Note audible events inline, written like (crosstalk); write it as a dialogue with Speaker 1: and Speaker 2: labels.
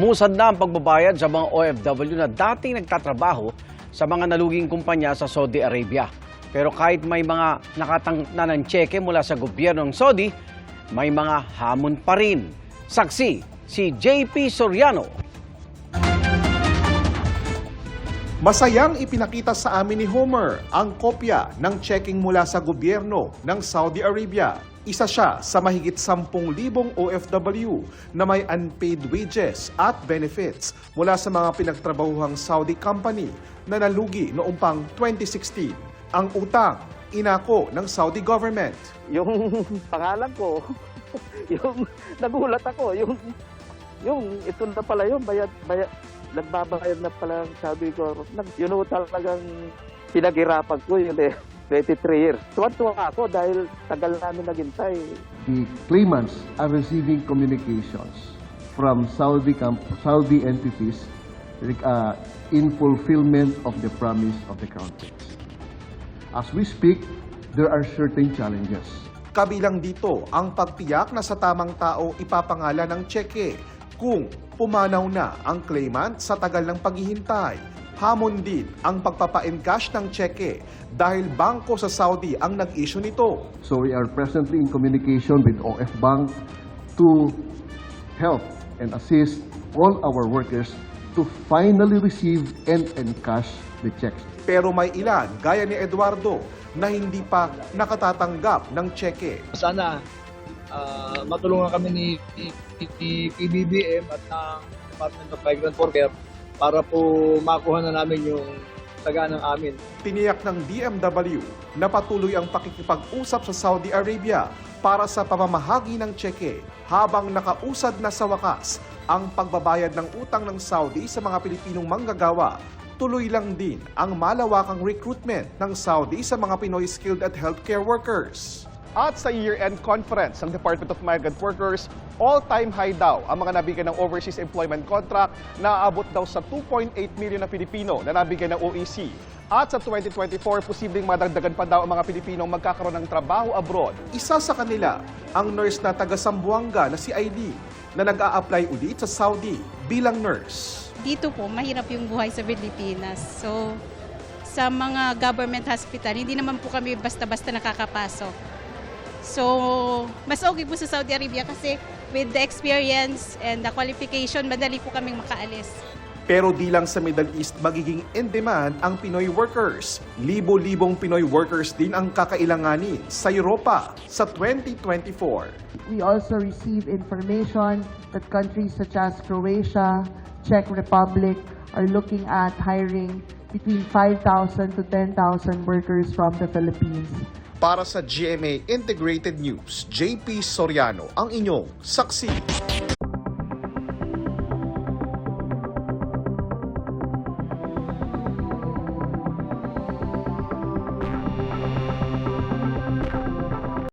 Speaker 1: Musad na ang pagbabayad sa mga OFW na dating nagtatrabaho sa mga naluging kumpanya sa Saudi Arabia. Pero kahit may mga nakatangna ng tseke mula sa gobyerno ng Saudi, may mga hamon pa rin. Saksi, si JP Soriano.
Speaker 2: Masayang ipinakita sa amin ni Homer ang kopya ng checking mula sa gobyerno ng Saudi Arabia. Isa siya sa mahigit 10,000 OFW na may unpaid wages at benefits mula sa mga pinagtrabahuhang Saudi company na nalugi noong pang 2016. Ang utang, inako ng Saudi government.
Speaker 3: yung (laughs) pangalan ko, (laughs) yung nagulat ako, yung yung ito na pala yung bayad, bayad nagbabayad na pala ang sabi ko, nag, yun ho talagang pinaghirapan ko yun eh. (laughs) 23 years. Tuwan-tuwa ako dahil tagal namin naghintay.
Speaker 4: the claimants are receiving communications from Saudi camp- Saudi entities uh, in fulfillment of the promise of the Crown Prince. As we speak, there are certain challenges.
Speaker 2: Kabilang dito ang pagtiyak na sa tamang tao ipapangalan ng tseke kung pumanaw na ang claimant sa tagal ng paghihintay. Hamon din ang pagpapa-encash ng tseke dahil bangko sa Saudi ang nag-issue nito.
Speaker 4: So we are presently in communication with OF Bank to help and assist all our workers to finally receive and encash the checks.
Speaker 2: Pero may ilan, gaya ni Eduardo, na hindi pa nakatatanggap ng tseke.
Speaker 5: sana ah, matulungan kami ni, ni, ni PBBM at ng Department of Migrant Worker para po makuha na namin yung taga ng amin.
Speaker 2: Tiniyak ng DMW na patuloy ang pakikipag-usap sa Saudi Arabia para sa pamamahagi ng tseke habang nakausad na sa wakas ang pagbabayad ng utang ng Saudi sa mga Pilipinong manggagawa. Tuloy lang din ang malawakang recruitment ng Saudi sa mga Pinoy skilled at healthcare workers. At sa year-end conference ng Department of Migrant Workers, all-time high daw ang mga nabigyan ng overseas employment contract na aabot daw sa 2.8 million na Pilipino na nabigyan ng OEC. At sa 2024, posibleng madagdagan pa daw ang mga Pilipinong magkakaroon ng trabaho abroad. Isa sa kanila, ang nurse na taga Sambuanga na si ID na nag-a-apply ulit sa Saudi bilang nurse.
Speaker 6: dito po, mahirap yung buhay sa Pilipinas. So, sa mga government hospital, hindi naman po kami basta-basta nakakapasok. So, mas okay po sa Saudi Arabia kasi with the experience and the qualification, madali po kaming makaalis.
Speaker 2: Pero di lang sa Middle East magiging in demand ang Pinoy workers. Libo-libong Pinoy workers din ang kakailanganin sa Europa sa 2024.
Speaker 7: We also receive information that countries such as Croatia, Czech Republic are looking at hiring between 5,000 to 10,000 workers from the Philippines.
Speaker 2: Para sa GMA Integrated News, JP Soriano ang inyong saksi.